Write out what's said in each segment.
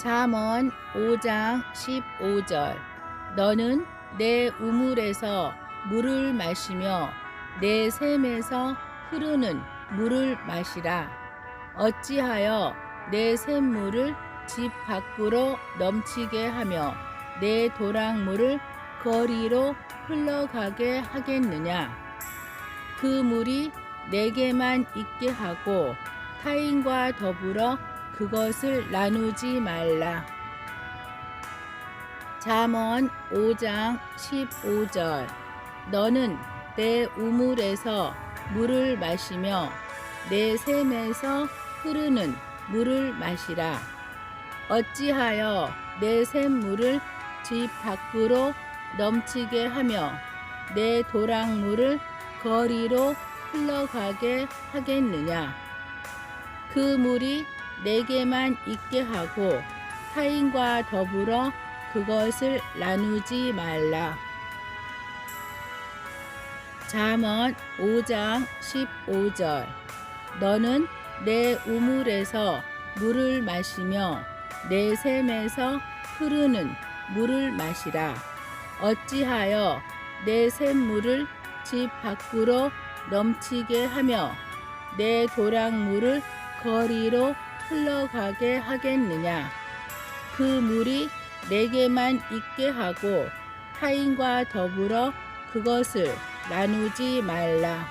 잠언 5장 15절. 너는 내 우물에서 물을 마시며 내 샘에서 흐르는 물을 마시라. 어찌하여 내 샘물을 집 밖으로 넘치게 하며 내 도랑물을 거리로 흘러가게 하겠느냐? 그 물이 내게만 있게 하고 타인과 더불어 그것을 나누지 말라. 잠언 5장 15절 너는 내 우물에서 물을 마시며 내 샘에서 흐르는 물을 마시라. 어찌하여 내 샘물을 집 밖으로 넘치게 하며 내 도랑물을 거리로 흘러가게 하겠느냐. 그 물이 내게만 있게 하고 타인과 더불어 그것을 나누지 말라. 잠언 5장 15절 너는 내 우물에서 물을 마시며 내 샘에서 흐르는 물을 마시라. 어찌하여 내 샘물을 집 밖으로 넘치게 하며 내 도랑물을 거리로 흘러가게 하겠느냐. 그 물이 내게만 있게 하고 타인과 더불어 그것을 나누지 말라.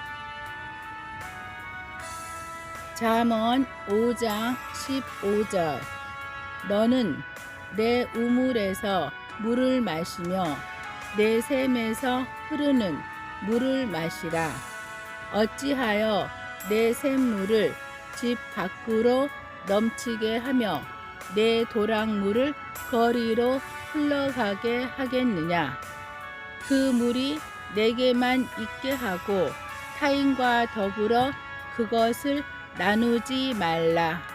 잠언 5장 15절 너는 내 우물에서 물을 마시며 내 샘에서 흐르는 물을 마시라. 어찌하여 내 샘물을 집 밖으로 넘치게 하며 내 도랑물을 거리로 흘러가게 하겠느냐. 그 물이 내게만 있게 하고 타인과 더불어 그것을 나누지 말라.